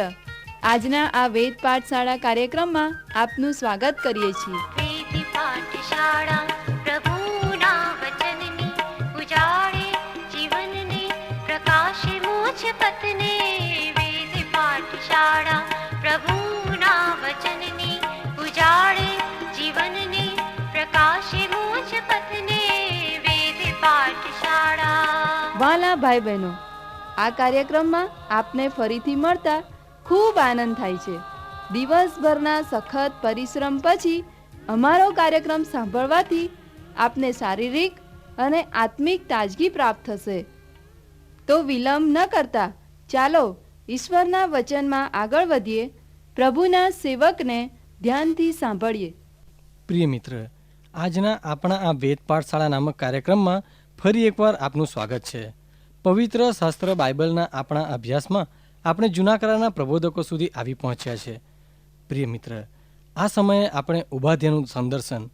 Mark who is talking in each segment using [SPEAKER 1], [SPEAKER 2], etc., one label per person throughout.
[SPEAKER 1] મિત્ર. આજના આ વેદ પાઠશાળા કાર્યક્રમમાં આપનું સ્વાગત કરીએ છીએ.
[SPEAKER 2] પ્રભુના વચનની ઉજાળે જીવનને પ્રકાશે મુझ પતને વેદ પાઠશાળા પ્રભુના વચનની ઉજાળે જીવનને પ્રકાશે મુझ પતને વેદ પાઠશાળા
[SPEAKER 1] વાલા ભાઈ બહેનો આ કાર્યક્રમમાં આપને ફરીથી મળતા ખૂબ આનંદ થાય છે. દિવસભરના સખત પરિશ્રમ પછી અમારો કાર્યક્રમ સાંભળવાથી આપને શારીરિક અને આત્મિક તાજગી પ્રાપ્ત થશે. તો વિલંબ ન કરતા ચાલો ઈશ્વરના વચનમાં આગળ વધીએ. પ્રભુના સેવકને ધ્યાનથી સાંભળીએ.
[SPEAKER 3] પ્રિય મિત્ર, આજના આપણા આ વેદ પાઠશાળા નામક કાર્યક્રમમાં ફરી એકવાર આપનું સ્વાગત છે. પવિત્ર શાસ્ત્ર બાઇબલના આપણા અભ્યાસમાં આપણે જૂના કરારના પ્રબોધકો સુધી આવી પહોંચ્યા છે. પ્રિય મિત્ર, આ સમયે આપણે ઉપાધ્યાયનું સંદર્શન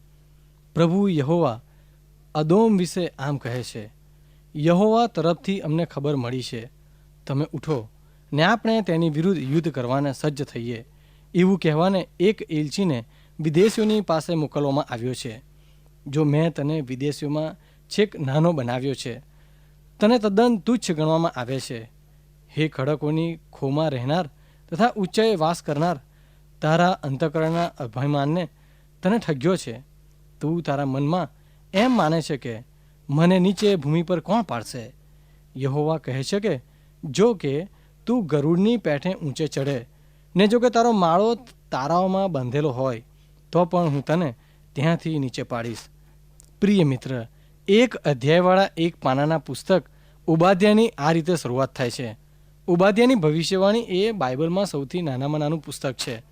[SPEAKER 3] પ્રભુ યહોવા અદોમ વિશે આમ કહે છે, યહોવા તરફથી અમને ખબર મળી છે. તમે ઉઠો ને આપણે તેની વિરુદ્ધ યુદ્ધ કરવાને સજ્જ થઈએ. એવું કહેવાને એક એલચીને વિદેશીઓની પાસે મોકલવામાં આવ્યો છે. જો મેં તને વિદેશીઓમાં છેક નાનો બનાવ્યો છે, તને તદ્દન તુચ્છ ગણવામાં આવે છે હે ખડકોની ખોમાં રહેનાર તથા ઊંચાઈએ વાસ કરનાર, તારા અંતકરણના અભિમાનને તને ઠગ્યો છે. તું તારા મનમાં એમ માને છે કે મને નીચે ભૂમિ પર કોણ પાડશે? યહોવા કહે છે કે, જો કે તું ગરુડની પેઠે ઊંચે ચડે ને જો કે તારો માળો તારાઓમાં બાંધેલો હોય, તો પણ હું તને ત્યાંથી નીચે પાડીશ. પ્રિય મિત્ર, એક અધ્યાયવાળા એક પાનાના પુસ્તક ઉપાધ્યાયની આ રીતે શરૂઆત થાય છે. ઉપાધ્યાયની ભવિષ્યવાણી એ બાઇબલમાં સૌથી નાનામાં નાનું પુસ્તક છે.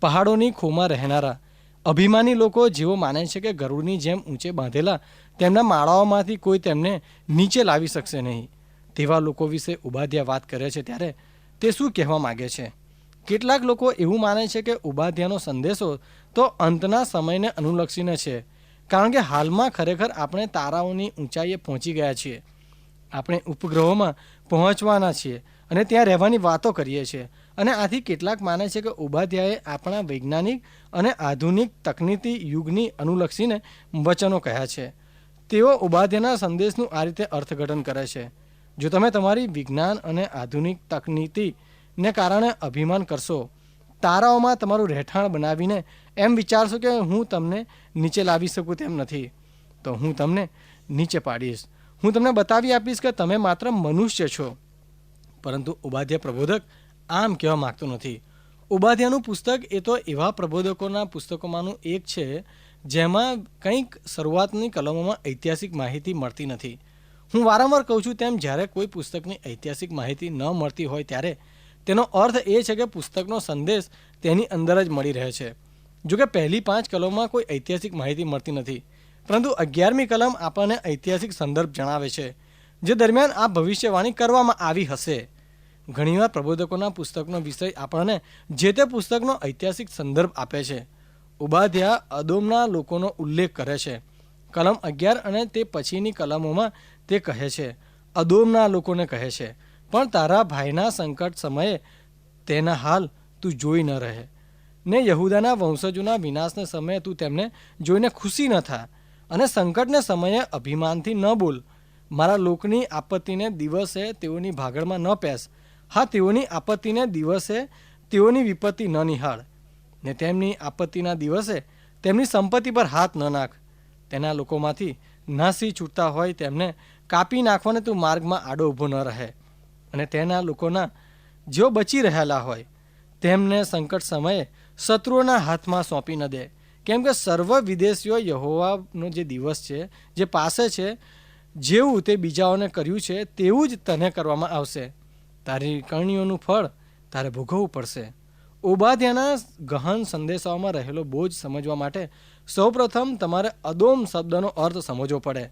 [SPEAKER 3] પહાડોની ખોમાં રહેનારા, અભિમાની લોકો જેઓ માને છે કે ગરુડની જેમ ઊંચે બાંધેલા, તેમના માળાઓમાંથી કોઈ તેમને નીચે લાવી શકશે નહીં. તેવા લોકો વિશે ઉબાધ્યા વાત કરે છે ત્યારે તે શું કહેવા માગે છે? કેટલાક લોકો એવું માને છે કે ઉબાધ્યાનો સંદેશો તો અંતના સમયને અનુલક્ષીને છે, કારણ કે હાલમાં ખરેખર આપણે તારાઓની ઊંચાઈએ પહોંચી ગયા છીએ. આપણે ઉપગ્રહોમાં પહોંચવાના છીએ. અને ત્યાં રહેવાની વાતો કરીએ છીએ. અને આથી કેટલાક માને છે કે ઉપાધ્યાયે આપણા વૈજ્ઞાનિક અને આધુનિક તકનીકી યુગની અનુલક્ષીને વચનો કહ્યા છે. તેઓ ઉપાધ્યાયના સંદેશનું આ રીતે અર્થઘટન કરે છે. જો તમે તમારી વિજ્ઞાન અને આધુનિક તકનીકીને કારણે અભિમાન કરશો, તારાઓમાં તમારું રહેઠાણ બનાવીને એમ વિચારશો કે હું તમને નીચે લાવી શકું તેમ નથી, તો હું તમને નીચે પાડીશ. હું તમને બતાવી આપીશ કે તમે માત્ર મનુષ્ય છો. પરંતુ ઉપાધ્યાય પ્રબોધક આમ કહેવા માગતો નથી. ઉપાધ્યાયનું પુસ્તક એ તો એવા પ્રબોધકોના પુસ્તકોમાંનું એક છે, જેમાં કંઈક શરૂઆતની કલમોમાં ઐતિહાસિક માહિતી મળતી નથી. હું વારંવાર કહું છું, તેમ જ્યારે કોઈ પુસ્તકની ઐતિહાસિક માહિતી ન મળતી હોય ત્યારે તેનો અર્થ એ છે કે પુસ્તકનો સંદેશ તેની અંદર જ મળી રહે છે. જોકે પહેલી પાંચ કલમમાં કોઈ ઐતિહાસિક માહિતી મળતી નથી, પરંતુ અગિયારમી કલમ આપણને ઐતિહાસિક સંદર્ભ જણાવે છે, જે દરમિયાન આ ભવિષ્યવાણી કરવામાં આવી હશે. ઘણીવાર પ્રબોધકોના પુસ્તકનો વિષય આપણને જે તે પુસ્તકનો ઐતિહાસિક સંદર્ભ આપે છે. ઉપાધ્યાય અદોમના લોકોનો ઉલ્લેખ કરે છે. કલમ અગિયાર અને તે પછીની કલમોમાં તે કહે છે. અદોમના લોકોને કહે છે, પણ તારા ભાઈના સંકટ સમયે તેના હાલ તું જોઈ ન રહે. ને યહુદાના વંશજોના વિનાશના સમયે તું તેમને જોઈને ખુશી ન થા. અને સંકટને સમયે અભિમાનથી ન બોલ. મારા લોકની આપત્તિને દિવસે તેઓની ભાગળમાં ન પેસ. હા, તેઓની આપત્તિને દિવસે તેઓની વિપત્તિ ન નિહાળ. ને તેમની આપત્તિના દિવસે તેમની સંપત્તિ પર હાથ ન નાખ. તેના લોકોમાંથી નાસી છૂટતા હોય તેમને કાપી નાખવાને તું માર્ગમાં આડો ઊભો ન રહે. અને તેના લોકોના જેઓ બચી રહેલા હોય, તેમને સંકટ સમયે શત્રુઓના હાથમાં સોંપી ન દે. કેમ કે સર્વ વિદેશીઓ યહોવાનો જે દિવસ છે, જે પાસે છે, જેવું તે બીજાઓને કર્યું છે, તેવું જ તને કરવામાં આવશે. તારી કરણીઓનું ફળ તારે ભોગવવું પડશે. ઉબાધ્યાના ગહન સંદેશાઓમાં રહેલો બોજ સમજવા માટે સૌપ્રથમ તમારે અદોમ શબ્દનો અર્થ સમજવો પડે.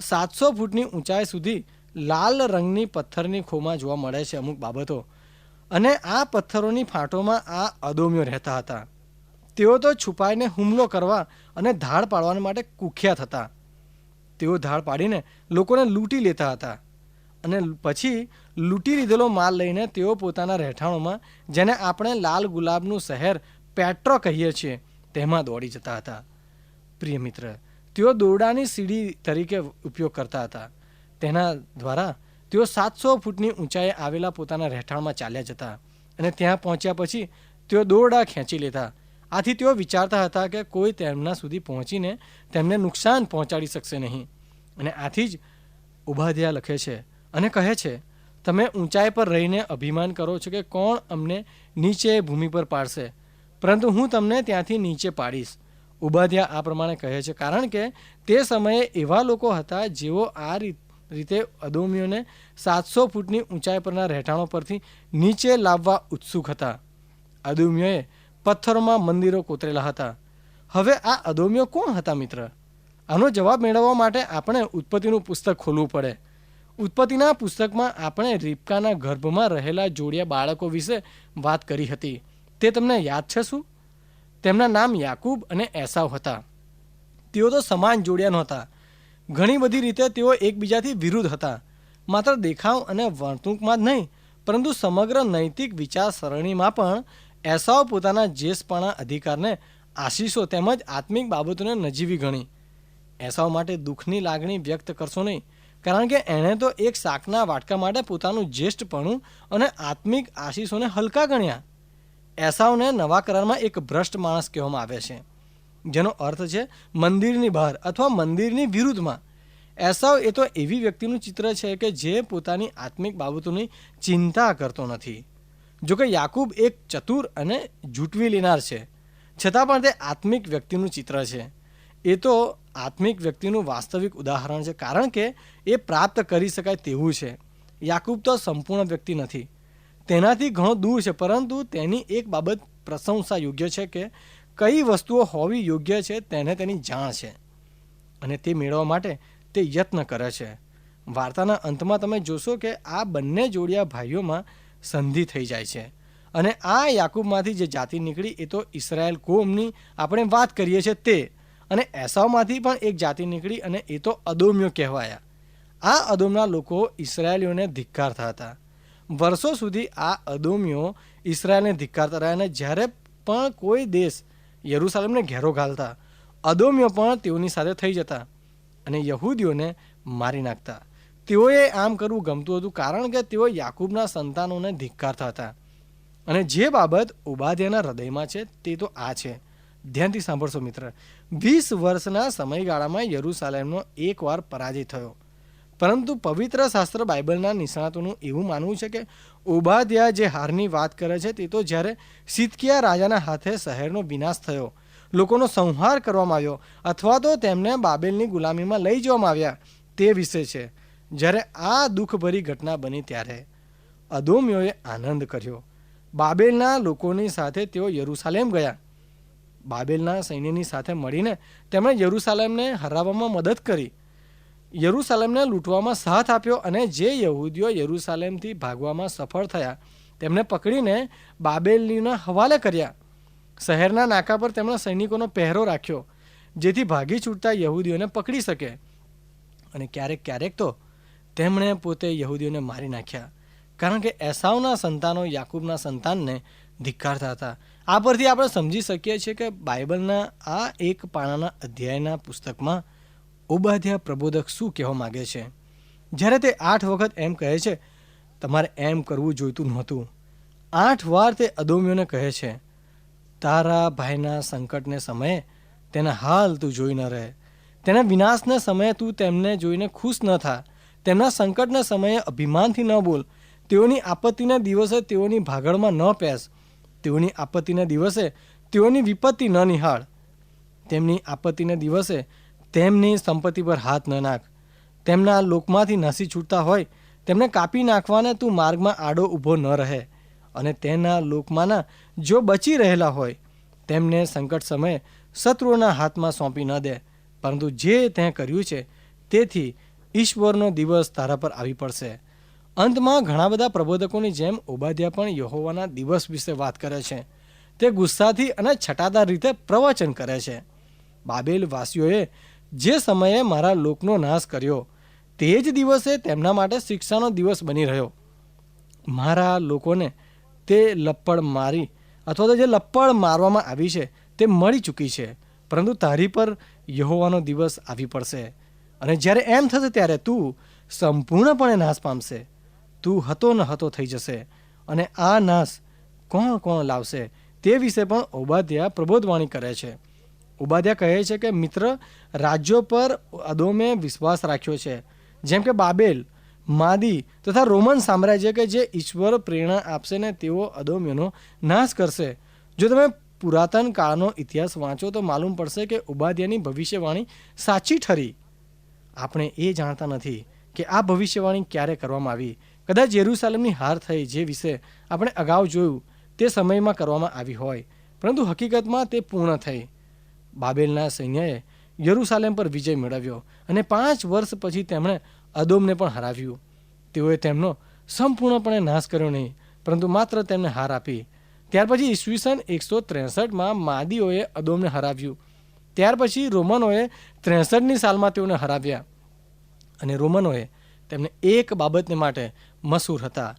[SPEAKER 3] સાતસો ફૂટની ઊંચાઈ સુધી લાલ રંગની પથ્થરની ખોમાં જોવા મળે છે અમુક બાબતો. અને આ પથ્થરોની ફાંટોમાં આ અદોમ્યો રહેતા હતા. તેઓ તો છુપાઈને હુમલો કરવા અને ધાડ પાડવા માટે કુખ્યાત હતા. તેઓ ધાડ પાડીને લોકોને લૂંટી લેતા હતા. અને પછી લૂંટી લીધેલો માલ લઈને તેઓ પોતાના રહેઠાણોમાં, જેને આપણે લાલ ગુલાબનું શહેર પેટ્રો કહીએ છીએ, તેમાં દોડી જતા હતા. પ્રિય મિત્ર, તેઓ દોરડાની સીડી તરીકે ઉપયોગ કરતા હતા. તેના દ્વારા તેઓ સાતસો ફૂટની ઊંચાઈએ આવેલા પોતાના રહેઠાણમાં ચાલ્યા જતા અને ત્યાં પહોંચ્યા પછી તેઓ દોરડા ખેંચી લેતા. આથી તેઓ વિચારતા હતા કે કોઈ તેમના સુધી પહોંચીને તેમને નુકસાન પહોંચાડી શકશે નહીં. અને આથી જ ઉભાધ્યા લખે છે અને કહે છે તમે ઊંચાઈ પર રહીને અભિમાન કરો છો કે કોણ અમને નીચે ભૂમિ પર પાડશે. પરંતુ હું તમને ત્યાંથી નીચે પાડીશ. ઉબાધ્યા આ પ્રમાણે કહે છે, કારણ કે તે સમયે એવા લોકો હતા જેઓ આ રીત અદોમીઓને સાતસો ફૂટની ઊંચાઈ પરના રહેઠાણો પરથી નીચે લાવવા ઉત્સુક હતા. અદોમીઓએ પથ્થરોમાં મંદિરો કોતરેલા હતા. હવે આ અદોમીઓ કોણ હતા મિત્ર? આનો જવાબ મેળવવા માટે આપણે ઉત્પત્તિનું પુસ્તક ખોલવું પડે. ઉત્પત્તિના પુસ્તકમાં આપણે રીપકાના ગર્ભમાં રહેલા જોડિયા બાળકો વિશે વાત કરી હતી. તે તમને યાદ છે શું? તેમના નામ યાકૂબ અને એસાવ હતા. તેઓ તો સમાન જોડિયા નહોતા. ઘણી બધી રીતે તેઓ એકબીજાથી વિરુદ્ધ હતા. માત્ર દેખાવ અને વર્તણૂકમાં જ નહીં, પરંતુ સમગ્ર નૈતિક વિચારસરણીમાં પણ એસાવ પોતાના જેસપણા અધિકારને આશીષો તેમજ આત્મિક બાબતોને નજીવી ગણી. એસાવ માટે દુઃખની લાગણી વ્યક્ત કરશો નહીં કારણ કે એણે તો એક શાકના વાટકા માટે પોતાનું જ્યેષ્ઠપણું અને આત્મિક આશીષોને હલકા ગણ્યા. એસાવને નવા કરારમાં એક ભ્રષ્ટ માણસ કહેવામાં આવે છે, જેનો અર્થ છે મંદિરની બહાર અથવા મંદિરની વિરુદ્ધમાં. એસાવ એ તો એવી વ્યક્તિનું ચિત્ર છે કે જે પોતાની આત્મિક બાબતોની ચિંતા કરતો નથી. જોકે યાકૂબ એક ચતુર અને જૂટવી લેનાર છે, છતાં પણ તે આત્મિક વ્યક્તિનું ચિત્ર છે. એ તો આત્મિક વ્યક્તિનું વાસ્તવિક ઉદાહરણ છે, કારણ કે એ પ્રાપ્ત કરી શકાય તેવું છે. યાકૂબ તો સંપૂર્ણ વ્યક્તિ નથી. તેનાથી ઘણો દૂર છે, પરંતુ તેની એક બાબત પ્રશંસા યોગ્ય છે કે કઈ વસ્તુઓ હોવી યોગ્ય છે તેને તેની જાણ છે અને તે મેળવવા માટે તે યત્ન કરે છે. વાર્તાના અંતમાં તમે જોશો કે આ બંને જોડિયા ભાઈઓમાં સંધિ થઈ જાય છે અને આ યાકૂબમાંથી જે જાતિ નીકળી એ તો ઇસરાયલ કોમની આપણે વાત કરીએ છીએ તે. અને એસાવમાંથી પણ એક જાતિ નીકળી અને એ તો અદોમ્યો કહેવાયા. આ અદોમના લોકો ઇસરાયેલીઓને ધિક્કારતા હતા. વર્ષો સુધી આ અદોમીઓ ઇસરાયેલને ધિક્કારતા રહ્યા અને જ્યારે પણ કોઈ દેશ યરૂશાલેમને ઘેરો ઘાલતા અદોમીઓ પણ તેઓની સાથે થઈ જતા અને યહૂદીઓને મારી નાખતા. તેઓએ આમ કરવું ગમતું હતું કારણ કે તેઓ યાકૂબના સંતાનોને ધિક્કારતા હતા. અને જે બાબત ઉબાધ્યાના હૃદયમાં છે તે તો આ છે. ધ્યાનથી સાંભળશો મિત્ર. વીસ વર્ષના સમયગાળામાં યરુસાલેમનો એકવાર પરાજય થયો. પરંતુ પવિત્ર શાસ્ત્ર બાઇબલના નિષ્ણાતોનું એવું માનવું છે કે ઉબાધ્યા જે હારની વાત કરે છે તે તો જ્યારે સિતકિયા રાજાના હાથે શહેરનો વિનાશ થયો, લોકોનો સંહાર કરવામાં આવ્યો અથવા તો તેમને બાબેલની ગુલામીમાં લઈ જવામાં આવ્યા તે વિશે છે, જ્યારે આ દુઃખભરી ઘટના બની ત્યારે. અધોમ્યોએ આનંદ કર્યો. બાબેલના લોકોની સાથે તેઓ યરુસાલેમ ગયા. બાબેલના સૈન્યની સાથે મળીને તેમણે યરુસાલેમને હરાવવામાં મદદ કરી. યરુસાલેમને લૂંટવામાં સાથ આપ્યો અને જે યહૂદીઓ યરુસાલેમથી ભાગવામાં સફળ થયા, તેમને પકડીને બાબેલીના હવાલે કર્યા. શહેરના નાકા પર તેમણે સૈનિકોનો પહેરો રાખ્યો, જેથી ભાગી છૂટતા યહૂદીઓને પકડી શકે. અને ક્યારેક ક્યારેક તો તેમણે પોતે યહૂદીઓને મારી નાખ્યા, કારણ કે એસાવના સંતાનો યાકૂબના સંતાનને ધિક્કારતા હતા. આ પરથી આપણે સમજી શકીએ છીએ કે બાઇબલના આ એક પાનાના અધ્યાયના પુસ્તકમાં ઉબાધ્યા પ્રબોધક શું કહેવા માગે છે? જ્યારે તે આઠ વખત એમ કહે છે, તમારે એમ કરવું જોઈતું નહોતું. આઠ વાર તે અદોમીઓને કહે છે, તારા ભાઈના સંકટને સમયે તેના હાલ તું જોઈ ન રહે. તેના વિનાશના સમયે તું તેમને જોઈને ખુશ ન થા. તેમના સંકટના સમયે અભિમાનથી ન બોલ. તેઓની આપત્તિના દિવસે તેઓની ભાગળમાં ન પેસ. તેઓની આપત્તિના દિવસે તેઓની વિપત્તિ ન નિહાળ. તેમની આપત્તિના દિવસે તેમની સંપત્તિ પર હાથ ન નાખ. તેમના લોકમાંથી નસી છૂટતા હોય, તેમને કાપી નાખવાને તું માર્ગમાં આડો ઊભો ન રહે. અને તેના લોકમાંના જો બચી રહેલા હોય, તેમને સંકટ સમયે શત્રુઓના હાથમાં સોંપી ન દે. પરંતુ જે તે કર્યું છે, તેથી ઈશ્વરનો દિવસ તારા પર આવી પડશે. અંતમાં ઘણા બધા પ્રબોધકોની જેમ ઉબાધ્યા પણ યહોવાના દિવસ વિશે વાત કરે છે. તે ગુસ્સાથી અને છટાદાર રીતે પ્રવચન કરે છે. બાબેલ વાસીઓએ જે સમયે મારા લોકનો નાશ કર્યો, તે જ દિવસે તેમના માટે શિક્ષાનો દિવસ બની રહ્યો. મારા લોકોને તે લપ્પડ મારી અથવા તો જે લપ્પડ મારવામાં આવી છે, તે મળી ચૂકી છે. પરંતુ તારી પર યહોવાનો દિવસ આવી પડશે. અને જ્યારે એમ થશે ત્યારે તું સંપૂર્ણપણે નાશ પામશે. તું હતો ન હતો થઈ જશે અને આ નાશ કોણ કોણ લાવશે તે વિશે પણ ઓબાદ્યા પ્રબોધવાણી કરે છે. ઉબાધ્યા કહે છે કે, મિત્ર, રાજ્યો પર અદોમે વિશ્વાસ રાખ્યો છે. જેમ કે બાબેલ, માદી તથા રોમન સામ્રાજ્ય કે જે ઈશ્વર પ્રેરણા આપશે ને તેઓ અદોમ્યનો નાશ કરશે. જો તમે પુરાતન કાળનો ઇતિહાસ વાંચો તો માલુમ પડશે કે ઉબાધ્યાની ભવિષ્યવાણી સાચી ઠરી. આપણે એ જાણતા નથી કે આ ભવિષ્યવાણી ક્યારે કરવામાં આવી. કદાચ યેરુસાલેમની હાર થઈ જે વિશે આપણે અગાઉ જોયું, તે સમયમાં કરવામાં આવી હોય, પરંતુ હકીકતમાં તે પૂર્ણ થઈ. બાબેલના સૈન્યએ યરુસાલેમ પર વિજય મેળવ્યો અને પાંચ વર્ષ પછી તેમણે અદોમને પણ હરાવ્યું. તેઓએ તેમનો સંપૂર્ણપણે નાશ કર્યો નહીં, પરંતુ માત્ર તેમને હાર આપી. ત્યાર પછી ઈસવીસન એકસો ત્રેસઠમાં માદીઓએ અદોમને હરાવ્યું. ત્યાર પછી રોમનોએ ત્રેસઠની સાલમાં તેઓને હરાવ્યા અને રોમનોએ તેમને એક બાબતને માટે મશહૂર હતા.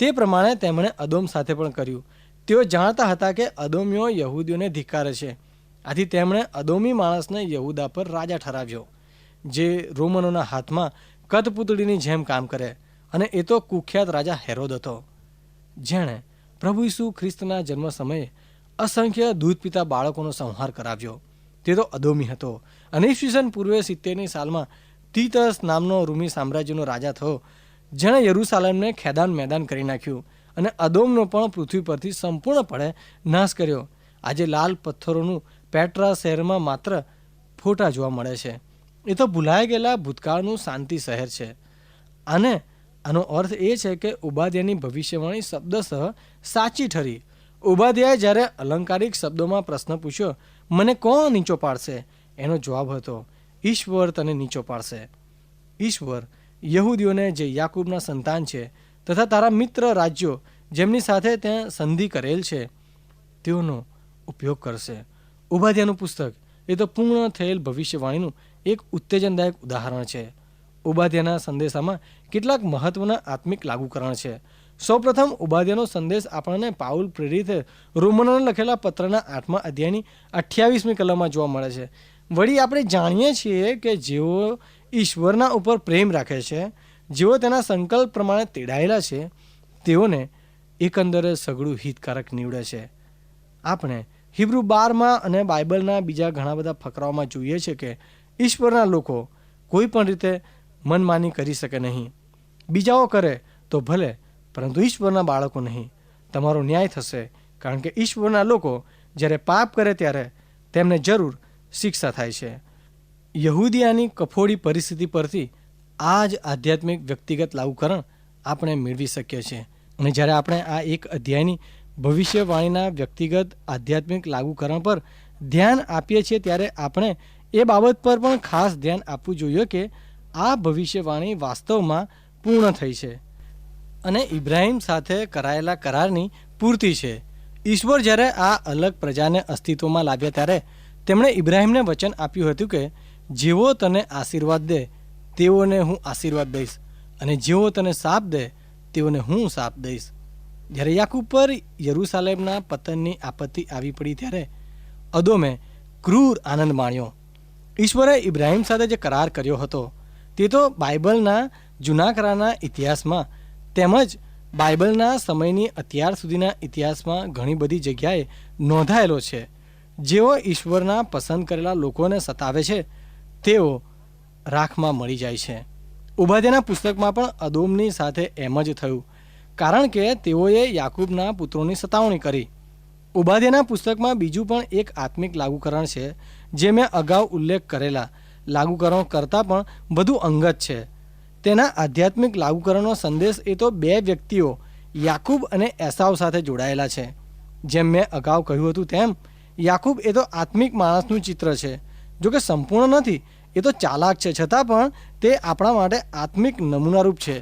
[SPEAKER 3] તે પ્રમાણે તેમણે અદોમ સાથે પણ કર્યું. તેઓ જાણતા હતા કે અદોમીઓ યહૂદીઓને ધિક્કારે છે. આથી તેમણે અદોમી માણસને યહૂદા પર રાજા ઠરાવ્યો, જે રોમનોના હાથમાં કઠપૂતળીની જેમ કામ કરે અને એ તો કુખ્યાત રાજા હેરોદ હતો. જેણે પ્રભુ ઈસુ ખ્રિસ્તના જન્મ સમયે અસંખ્ય દૂધ પીતા બાળકોનો સંહાર કરાવ્યો. તે તો અદોમી હતો અને ઈસવીસન પૂર્વે સિત્તેરની સાલમાં તીતસ નામનો રૂમી સામ્રાજ્યનો રાજા થયો જેણે યરુસાલેમને ખેદાન મેદાન કરી નાખ્યું અને અદોમનો પણ પૃથ્વી પરથી સંપૂર્ણપણે નાશ કર્યો. આજે લાલ પથ્થરોનું પેટ્રા શહેરમાં માત્ર ફોટા જોવા મળે છે. એ તો ભૂલાઈ ગયેલા ભૂતકાળનું શાંતિ શહેર છે. અને આનો અર્થ એ છે કે ઉબાદ્યાની ભવિષ્યવાણી શબ્દસહ સાચી ઠરી. ઉબાદ્યાએ જ્યારે અલંકારિક શબ્દોમાં પ્રશ્ન પૂછ્યો, મને કોણ નીચો પાડશે? એનો જવાબ હતો, ઈશ્વર તને નીચો પાડશે. ઈશ્વર યહૂદીઓને જે યાકૂબના સંતાન છે તથા તારા મિત્ર રાજ્યો જેમની સાથે ત્યાં સંધિ કરેલ છે, તેઓનો ઉપયોગ કરશે. ઉબાદ્યાનું પુસ્તક એ તો પૂર્ણ થયેલ ભવિષ્યવાણીનું એક ઉત્તેજનદાયક ઉદાહરણ છે. ઉબાધ્યાના સંદેશામાં કેટલાક મહત્વના આત્મિક લાગુકરણ છે. સૌપ્રથમ ઉબાધ્યાનો સંદેશ આપણને પાઉલ પ્રેરિત રોમનોને લખેલા પત્રના આઠમા અધ્યાયની અઠ્યાવીસમી કલમમાં જોવા મળે છે. વળી આપણે જાણીએ છીએ કે જેઓ ઈશ્વરના ઉપર પ્રેમ રાખે છે, જેઓ તેના સંકલ્પ પ્રમાણે તેડાયેલા છે, તેઓને એકંદરે સઘળું હિતકારક નીવડે છે. આપણે હિબ્રુ બારમાં અને બાઇબલના બીજા ઘણા બધા ફકરાઓમાં જોઈએ છે કે ઈશ્વરના લોકો કોઈ પણ રીતે મનમાની કરી શકે નહીં. બીજાઓ કરે તો ભલે, પરંતુ ઈશ્વરના બાળકો નહીં. તમારો ન્યાય થશે, કારણ કે ઈશ્વરના લોકો જ્યારે પાપ કરે ત્યારે તેમને જરૂર શિક્ષા થાય છે. યહૂદિયાની કફોડી પરિસ્થિતિ પરથી આ જ આધ્યાત્મિક વ્યક્તિગત લાગુકરણ આપણે મેળવી શકીએ છીએ. અને જ્યારે આપણે આ એક અધ્યાયની ભવિષ્યવાણીના વ્યક્તિગત આધ્યાત્મિક લાગુકરણ પર ધ્યાન આપીએ છીએ, ત્યારે આપણે એ બાબત પર પણ ખાસ ધ્યાન આપવું જોઈએ કે આ ભવિષ્યવાણી વાસ્તવમાં પૂર્ણ થઈ છે અને ઇબ્રાહિમ સાથે કરાયેલા કરારની પૂર્તિ છે. ઈશ્વર જ્યારે આ અલગ પ્રજાને અસ્તિત્વમાં લાવ્યા ત્યારે તેમણે ઇબ્રાહિમને વચન આપ્યું હતું કે જેવો તને આશીર્વાદ દે, તેઓને હું આશીર્વાદ દઈશ. અને જેવો તને સાપ દે, તેઓને હું સાપ દઈશ. જ્યારે યાકુબ પર યરુસાલેમના પતનની આપત્તિ આવી પડી ત્યારે અદોમે ક્રૂર આનંદ માણ્યો. ઈશ્વરે ઇબ્રાહિમ સાથે જે કરાર કર્યો હતો, તે તો બાઇબલના જૂના કરારના ઇતિહાસમાં તેમજ બાઇબલના સમયની અત્યાર સુધીના ઇતિહાસમાં ઘણી બધી જગ્યાએ નોંધાયેલો છે. જેઓ ઈશ્વરના પસંદ કરેલા લોકોને સતાવે છે તેઓ રાખમાં મળી જાય છે. ઉભાદ્યાના પુસ્તકમાં પણ અદોમની સાથે એમ જ થયું. કારણ કે તેઓએ યાકુબના પુત્રોની સતાવણી કરી. ઉબાદ્યાના પુસ્તકમાં બીજું પણ એક આત્મિક લાગુકરણ છે, જે મેં અગાઉ ઉલ્લેખ કરેલા. લાગુકરણો કરતાં પણ વધુ અંગત છે. તેના આધ્યાત્મિક લાગુકરણનો સંદેશ એ તો બે વ્યક્તિઓ, યાકુબ અને એસાવ સાથે જોડાયેલા છે. જેમ મેં અગાઉ કહ્યું હતું તેમ, યાકુબ એ તો આત્મિક માણસનું ચિત્ર છે. જો કે સંપૂર્ણ નથી, એ તો ચાલાક છે. છતાં પણ તે આપણા માટે આત્મિક નમૂનારૂપ છે,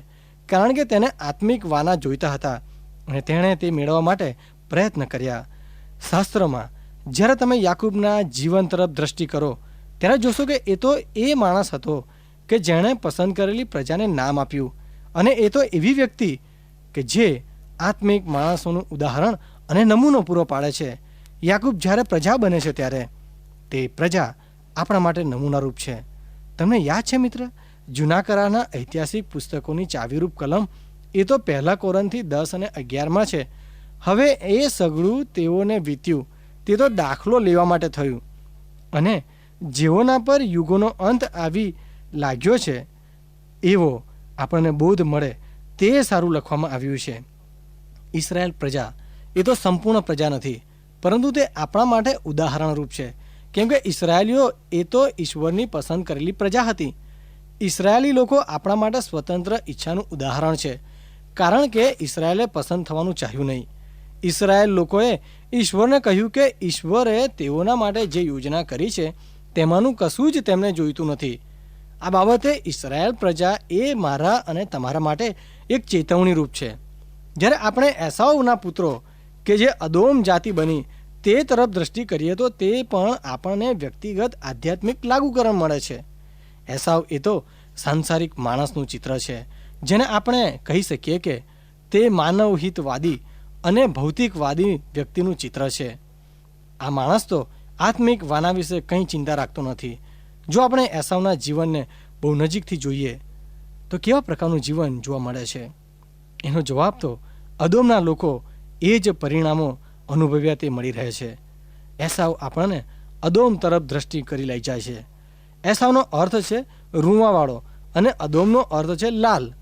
[SPEAKER 3] કારણ કે તેને આત્મિક વાના જોઈતા હતા અને તેણે તે મેળવવા માટે પ્રયત્ન કર્યા. શાસ્ત્રમાં, જ્યારે તમે યાકૂબના જીવન તરફ દ્રષ્ટિ કરો, ત્યારે જોશો કે એ તો એ માણસ હતો કે જેણે પસંદ કરેલી પ્રજાને નામ આપ્યું અને એ તો એવી વ્યક્તિ કે જે આત્મિક માણસોનું ઉદાહરણ અને નમૂનો પૂરો પાડે છે. યાકૂબ જ્યારે પ્રજા બને છે ત્યારે, તે પ્રજા આપણા માટે નમૂનારૂપ છે. તમને યાદ છે મિત્ર? જૂના કરારના ઐતિહાસિક પુસ્તકોની ચાવીરૂપ કલમ એ તો પહેલા કોરનથી દસ અને અગિયારમાં છે. હવે એ સગડું તેઓને વીત્યું. તે તો દાખલો લેવા માટે થયું. અને જેઓના પર યુગોનો અંત આવી લાગ્યો છે, એવો આપણને બોધ મળે તે સારું લખવામાં આવ્યું છે. ઇસરાયેલ પ્રજા એ તો સંપૂર્ણ પ્રજા નથી, પરંતુ તે આપણા માટે ઉદાહરણરૂપ છે. કેમ કે ઇસરાયેલીઓ એ તો ઈશ્વરની પસંદ કરેલી પ્રજા હતી. ઇસરાયેલી લોકો આપણા માટે સ્વતંત્ર ઈચ્છાનું ઉદાહરણ છે, કારણ કે ઇસરાયેલે પસંદ થવાનું ચાહ્યું નહીં. ઇસરાયેલ લોકોએ ઈશ્વરને કહ્યું કે ઈશ્વરે તેઓના માટે જે યોજના કરી છે, તેમાંનું કશું જ તેમને જોઈતું નથી. આ બાબતે ઇસરાયેલ પ્રજા એ મારા અને તમારા માટે એક ચેતવણી રૂપ છે. જ્યારે આપણે એસાઓના પુત્રો કે જે અદોમ જાતિ બની તે તરફ દ્રષ્ટિ કરીએ તો તે પણ આપણને વ્યક્તિગત આધ્યાત્મિક લાગુકરણ મળે છે. એસાવ એ તો સાંસારિક માણસનું ચિત્ર છે, જેને આપણે કહી શકીએ કે તે માનવહિતવાદી અને ભૌતિકવાદી વ્યક્તિનું ચિત્ર છે. આ માણસ તો આત્મિક વાના વિશે કંઈ ચિંતા રાખતો નથી. જો આપણે એસાવના જીવનને બહુ નજીકથી જોઈએ, તો કેવા પ્રકારનું જીવન જોવા મળે છે? એનો જવાબ તો અદોમના લોકો એ જ પરિણામો અનુભવ્યા તે મળી રહે છે. એસાવ આપણને અદોમ તરફ દ્રષ્ટિ કરી લઈ જાય છે. એસાવનો અર્થ છે રૂંવાવાળો અને અદોમનો અર્થ છે લાલ.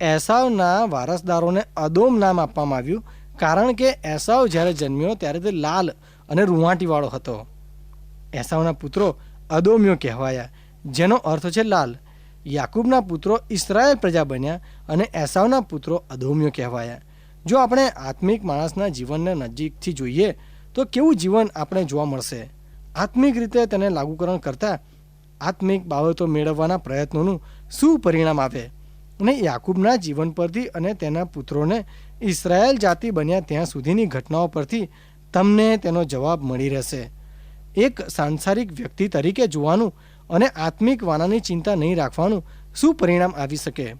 [SPEAKER 3] એસાવના વારસદારોને અદોમ નામ આપવામાં આવ્યું કારણ કે એસાવ જ્યારે જન્મ્યો ત્યારે તે લાલ અને રૂંવાટીવાળો હતો. એસાવના પુત્રો અદોમ્યો કહેવાયા, જેનો અર્થ છે લાલ. યાકૂબના પુત્રો ઇસરાયેલ પ્રજા બન્યા અને એસાવના પુત્રો અદોમ્યો કહેવાયા. જો આપણે આત્મિક માણસના જીવનને નજીકથી જોઈએ, તો કેવું જીવન આપણે જોવા મળશે? આત્મિક રીતે તેને લાગુકરણ કરતાં આત્મિક બાબતો મેળવવાના પ્રયત્નોનું શું પરિણામ આવે? અને યાકૂબના જીવન પરથી અને તેના પુત્રોને ઇસરાયેલ જાતિ બન્યા ત્યાં સુધીની ઘટનાઓ પરથી તમને તેનો જવાબ મળી રહેશે. એક સાંસારિક વ્યક્તિ તરીકે જોવાનું અને આત્મિક વાનાની ચિંતા નહીં રાખવાનું શું પરિણામ આવી શકે?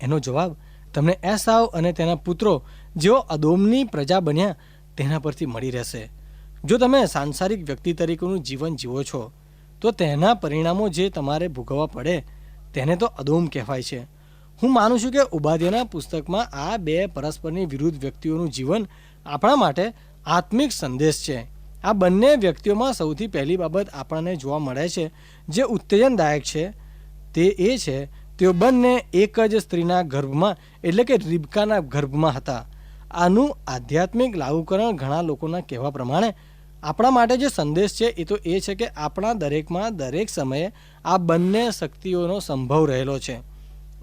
[SPEAKER 3] એનો જવાબ તમને એસાવ અને તેના પુત્રો જેઓ અદોમની પ્રજા બન્યા તેના પરથી મળી રહેશે. જો તમે સાંસારિક વ્યક્તિ તરીકેનું જીવન જીવો છો, તો તેના પરિણામો જે તમારે ભોગવવા પડે તેને તો અદોમ કહેવાય છે. હું માનું છું કે ઉપાધ્યાયના પુસ્તકમાં આ બે પરસ્પરની વિરુદ્ધ વ્યક્તિઓનું જીવન આપણા માટે આત્મિક સંદેશ છે. આ બંને વ્યક્તિઓમાં સૌથી પહેલી બાબત આપણને જોવા મળે છે, જે ઉત્તેજનદાયક છે, તે એ છે તેઓ બંને એક જ સ્ત્રીના ગર્ભમાં, એટલે કે રીબકાના ગર્ભમાં હતા. આનું આધ્યાત્મિક લાગુકરણ ઘણા લોકોના કહેવા પ્રમાણે આપણા માટે જે સંદેશ છે, એ તો એ છે કે આપણા દરેકમાં દરેક સમયે આ બંને શક્તિઓનો સંભવ રહેલો છે.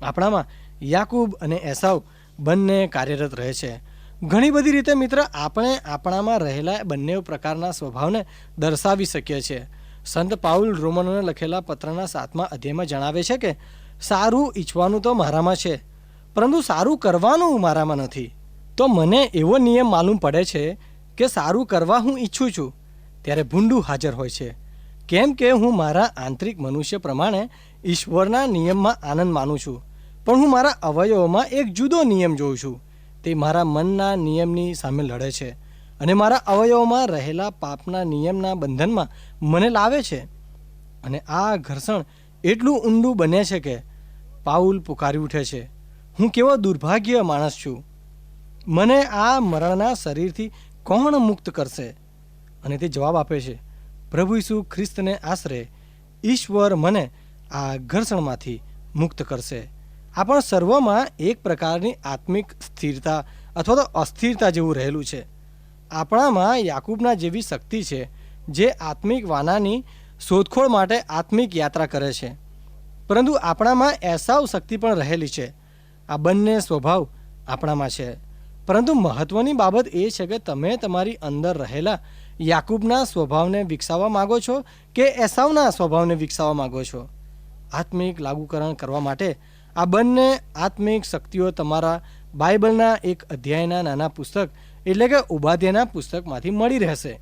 [SPEAKER 3] આપણામાં યાકૂબ અને એસાવ બંને કાર્યરત રહે છે. ઘણી બધી રીતે મિત્ર, આપણે આપણામાં રહેલા બંને પ્રકારના સ્વભાવને દર્શાવી શકીએ છીએ. સંત પાઉલ રોમનોને લખેલા પત્રના સાતમા અધ્યાયમાં જણાવે છે કે સારું ઈચ્છવાનું તો મારામાં છે, પરંતુ સારું કરવાનું મારામાં નથી. તો મને એવો નિયમ માલુમ પડે છે કે સારું કરવા હું ઈચ્છું છું, ત્યારે ભૂંડું હાજર હોય છે. કેમ કે હું મારા આંતરિક મનુષ્ય પ્રમાણે ઈશ્વરના નિયમમાં આનંદ માનું છું, પણ હું મારા અવયવોમાં એક જુદો નિયમ જોઉં છું. તે મારા મનના નિયમની સામે લડે છે અને મારા અવયવોમાં રહેલા પાપના નિયમના બંધનમાં મને લાવે છે. અને આ ઘર્ષણ એટલું ઊંડું બને છે કે પાઉલ પુકારી ઉઠે છે. હું કેવો દુર્ભાગ્ય માણસ છું. મને આ મરણના શરીરથી કોણ મુક્ત કરશે? અને તે જવાબ આપે છે, પ્રભુ ઈસુ ખ્રિસ્તને આશરે ઈશ્વર મને આ ઘર્ષણમાંથી મુક્ત કરશે. આ પણ સર્વમાં એક પ્રકારની આત્મિક સ્થિરતા અથવા તો અસ્થિરતા જેવું રહેલું છે. આપણામાં યાકૂબના જેવી શક્તિ છે, જે આત્મિક વાનાની શોધખોળ માટે આત્મિક યાત્રા કરે છે. પરંતુ આપણામાં એસાવ શક્તિ પણ રહેલી છે. આ બંને સ્વભાવ આપણામાં છે. પરંતુ મહત્વની બાબત એ છે કે તમે તમારી અંદર રહેલા યાકૂબના સ્વભાવને વિકસાવવા માગો છો કે એસાવના સ્વભાવને વિકસાવવા માગો છો? આત્મિક લાગુકરણ કરવા માટે આ બંને આત્મિક શક્તિઓ તમારા બાઇબલના એક અધ્યાયના નાના પુસ્તક એટલે કે ઉપાધ્યાયના પુસ્તકમાંથી મળી રહેશે.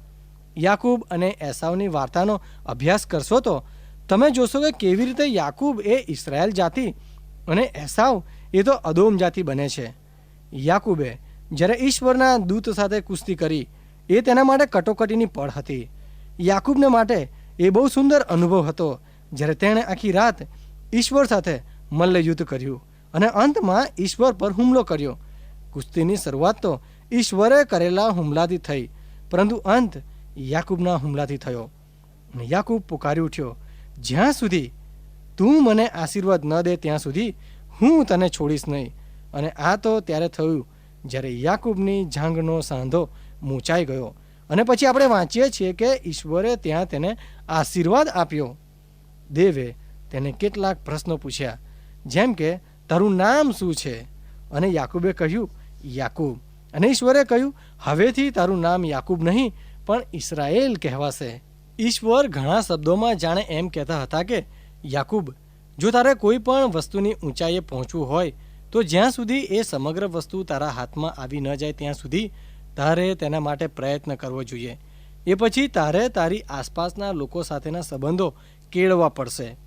[SPEAKER 3] યાકૂબ અને એસાવની વાર્તાનો અભ્યાસ કરશો તો તમે જોશો કે કેવી રીતે યાકૂબ એ ઇસરાયલ જાતિ અને એસાવ એ તો અદોમ જાતિ બને છે. યાકૂબે જ્યારે ઈશ્વરના દૂત સાથે કુસ્તી કરી, એ તેના માટે કટોકટીની પળ હતી. યાકૂબને માટે એ બહુ સુંદર અનુભવ હતો, જ્યારે તેણે આખી રાત ઈશ્વર સાથે મલ્લયુદ્ધ કર્યું અને અંતમાં ઈશ્વર પર હુમલો કર્યો. કુસ્તીની શરૂઆત તો ઈશ્વરે કરેલા હુમલાથી થઈ, પરંતુ અંત યાકૂબના હુમલાથી થયો. યાકૂબ પુકારી ઉઠ્યો જ્યાં સુધી તું મને આશીર્વાદ ન દે, ત્યાં સુધી હું તને છોડીશ નહીં. અને આ તો ત્યારે થયું જ્યારે યાકૂબની જાંઘનો સાંધો મૂંચાઈ ગયો. અને પછી આપણે વાંચીએ છીએ કે ઈશ્વરે ત્યાં તેને આશીર્વાદ આપ્યો. દેવે તેને કેટલાક પ્રશ્નો પૂછ્યા, જેમ કે, તારું નામ શું છે? અને યાકૂબે કહ્યું, યાકૂબ. અને ઈશ્વરે કહ્યું, હવેથી તારું નામ યાકૂબ નહીં, પણ ઇસરાયેલ કહેવાશે. ઈશ્વર ઘણા શબ્દોમાં જાણે એમ કહેતા હતા કે, યાકુબ, જો તારે કોઈ પણ વસ્તુની ઊંચાઈએ પહોંચવું હોય, તો જ્યાં સુધી એ સમગ્ર વસ્તુ તારા હાથમાં આવી ન જાય ત્યાં સુધી તારે તેના માટે પ્રયત્ન કરવો જોઈએ. એ પછી તારે તારી આસપાસના લોકો સાથેના સંબંધો કેળવવા પડશે.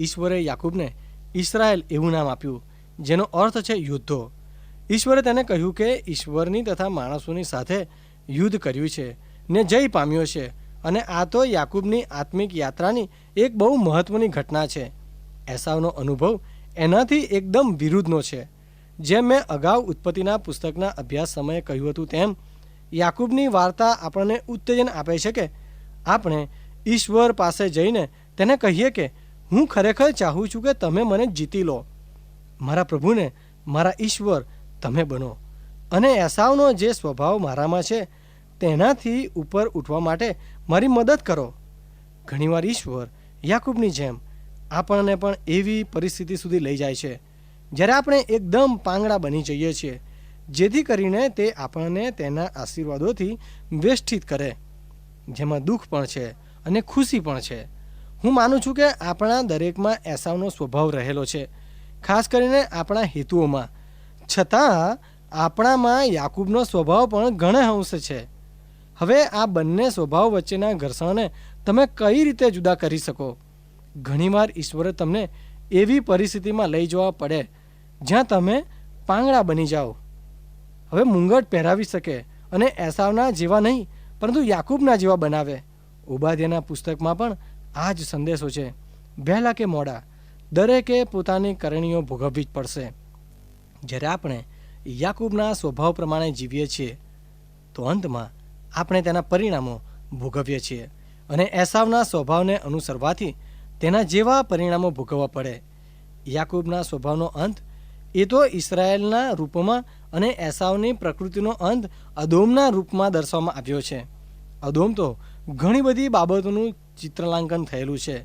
[SPEAKER 3] ઈશ્વરે યાકુબને ઇસરાયલ એવું નામ આપ્યું, જેનો અર્થ છે યુદ્ધો. ઈશ્વરે તેને કહ્યું કે, ઈશ્વરની તથા માણસોની સાથે યુદ્ધ કર્યું છે ને જય પામ્યો છે. અને આ તો યાકુબની આત્મિક યાત્રાની એક બહુ મહત્વની ઘટના છે. એસાવનો અનુભવ એનાથી એકદમ વિરુદ્ધનો છે. જેમ મેં અગાઉ ઉત્પત્તિના પુસ્તકના અભ્યાસ સમયે કહ્યું હતું તેમ, યાકુબની વાર્તા આપણને ઉત્તેજન આપે છે કે આપણે ઈશ્વર પાસે જઈને તેને કહીએ કે, હું ખરેખર ચાહું છું કે તમે મને જીતી લો. મારા પ્રભુને મારા ઈશ્વર તમે બનો. અને એસાવનો જે સ્વભાવ મારામાં છે તેનાથી ઉપર ઉઠવા માટે મારી મદદ કરો. ઘણીવાર ઈશ્વર યાકૂબની જેમ આપણને પણ એવી પરિસ્થિતિ સુધી લઈ જાય છે, જ્યારે આપણે એકદમ પાંગડા બની જઈએ છીએ, જેથી કરીને તે આપણને તેના આશીર્વાદોથી વેષ્ટિત કરે. જેમાં દુઃખ પણ છે અને ખુશી પણ છે. હું માનું છું કે આપણા દરેકમાં એસાવનો સ્વભાવ રહેલો છે, ખાસ કરીને આપણા હેતુઓમાં. છતાં આપણામાં યાકૂબનો સ્વભાવ પણ ઘણે અંશ છે. હવે આ બંને સ્વભાવ વચ્ચેના ઘર્ષણને તમે કઈ રીતે જુદા કરી શકો? ઘણીવાર ઈશ્વરે તમને એવી પરિસ્થિતિમાં લઈ જવા પડે, જ્યાં તમે પાંગડા બની જાઓ. હવે મુંગટ પહેરાવી શકે અને એસાવના જેવા નહીં, પરંતુ યાકૂબના જેવા બનાવે. ઉબાદ્યના પુસ્તકમાં પણ આ જ સંદેશો છે. વહેલા કે મોડા, દરેકે પોતાની કરણીઓ ભોગવવી જ પડશે. જ્યારે આપણે યાકૂબના સ્વભાવ પ્રમાણે જીવીએ છીએ, તો અંતમાં આપણે તેના પરિણામો ભોગવીએ છીએ. અને એસાવના સ્વભાવને અનુસરવાથી તેના જેવા પરિણામો ભોગવવા પડે. યાકૂબના સ્વભાવનો અંત એ તો ઇસરાયેલના રૂપમાં અને એસાવની પ્રકૃતિનો અંત અદોમના રૂપમાં દર્શાવવામાં આવ્યો છે. અદોમ તો ઘણી બધી બાબતોનું ચિત્રલાંકન થયેલું છે.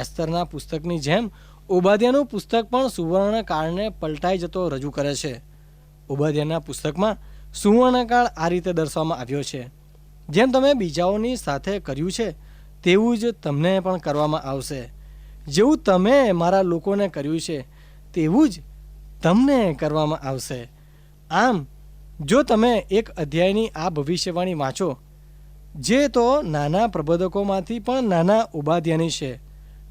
[SPEAKER 3] એસ્તરના પુસ્તકની જેમ ઓબાદ્યાનું પુસ્તક પણ સુવર્ણકાળને પલટાઈ જતો રજૂ કરે છે. ઓબાદ્યાના પુસ્તકમાં સુવર્ણકાળ આ રીતે દર્શાવવામાં આવ્યો છે. જેમ તમે બીજાઓની સાથે કર્યું છે, તેવું જ તમને પણ કરવામાં આવશે. જેવું તમે મારા લોકોને કર્યું છે, તેવું જ તમને કરવામાં આવશે. આમ, જો તમે એક અધ્યાયની આ ભવિષ્યવાણી વાંચો, જે તો નાના પ્રબોધકોમાંથી પણ નાના ઉપાધ્યાની છે.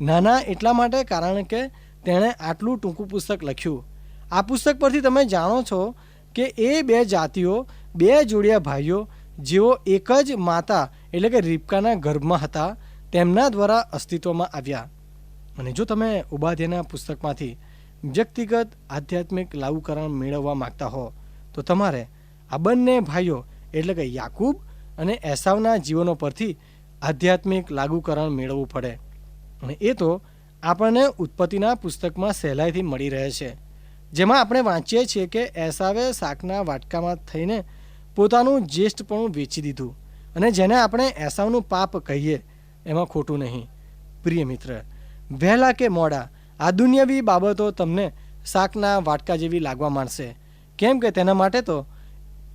[SPEAKER 3] નાના એટલા માટે કારણ કે તેણે આટલું ટૂંકું પુસ્તક લખ્યું. આ પુસ્તક પરથી તમે જાણો છો કે એ બે જાતિઓ, બે જોડિયા ભાઈઓ જેઓ એક જ માતા એટલે કે રીપકાના ગર્ભમાં હતા, તેમના દ્વારા અસ્તિત્વમાં આવ્યા. અને જો તમે ઉપાધ્યાયના પુસ્તકમાંથી વ્યક્તિગત આધ્યાત્મિક લાગુકરણ મેળવવા માંગતા હો, તો તમારે આ બંને ભાઈઓ એટલે કે યાકૂબ અને એસાવના જીવનો પરથી આધ્યાત્મિક લાગુકરણ મેળવવું પડે. અને એ તો આપણને ઉત્પત્તિના પુસ્તકમાં સહેલાઈથી મળી રહે છે. જેમાં આપણે વાંચીએ છીએ કે એસાવે શાકના વાટકામાં થઈને પોતાનું જ્યેષ્ઠપણું વેચી દીધું. અને જેને આપણે એસાવનું પાપ કહીએ, એમાં ખોટું નહીં. પ્રિય મિત્ર, વહેલા કે મોડા, આ દુનિયાવી બાબતો તમને શાકના વાટકા જેવી લાગવા માંડશે. કેમ કે તેના માટે તો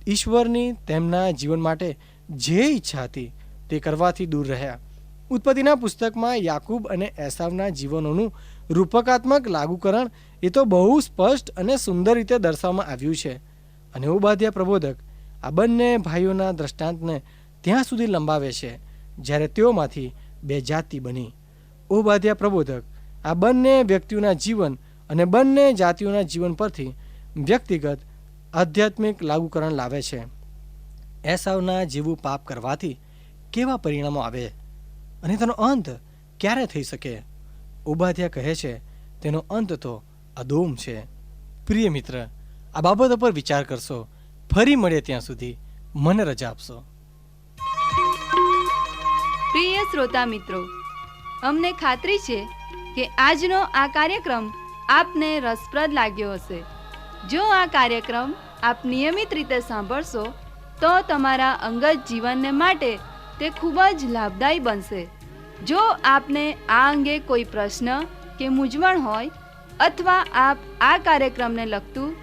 [SPEAKER 3] ઈશ્વરની તેમના જીવન માટે જે ઈચ્છા હતી, તે કરવાથી દૂર રહ્યા. ઉત્પત્તિના પુસ્તકમાં યાકૂબ અને એસાવના જીવનોનું રૂપકાત્મક લાગુકરણ એ તો બહુ સ્પષ્ટ અને સુંદર રીતે દર્શાવવામાં આવ્યું છે. અને ઉબાધ્યા પ્રબોધક આ બંને ભાઈઓના દ્રષ્ટાંતને ત્યાં સુધી લંબાવે છે, જ્યારે તેઓમાંથી બે જાતિ બની. ઉબાધ્યા પ્રબોધક, આ બંને વ્યક્તિઓના જીવન અને બંને જાતિઓના જીવન પરથી વ્યક્તિગત આધ્યાત્મિક લાગુકરણ લાવે છે. એસાવના જેવું પાપ કરવાથી કેવા પરિણામો આવે? અને તેનો અંત ક્યારે થઈ શકે? ઉબાધ્યા કહે છે, તેનો અંત તો અદોમ છે. પ્રિય મિત્ર, આ બાબતો પર વિચાર કરશો. ફરી મળે ત્યાં સુધી. મને રજા આપશો.
[SPEAKER 1] પ્રિય શ્રોતા મિત્રો, અમને ખાતરી છે કે આજનો આ કાર્યક્રમ આપને રસપ્રદ લાગ્યો હશે. જો આ કાર્યક્રમ આપ નિયમિત રીતે સાંભળશો, તો તમારા અંગત જીવનને માટે તે ખૂબ જ લાભદાયી બનશે. જો આપને આ અંગે કોઈ પ્રશ્ન કે મૂંઝવણ હોય, અથવા આપ આ કાર્યક્રમને લગતું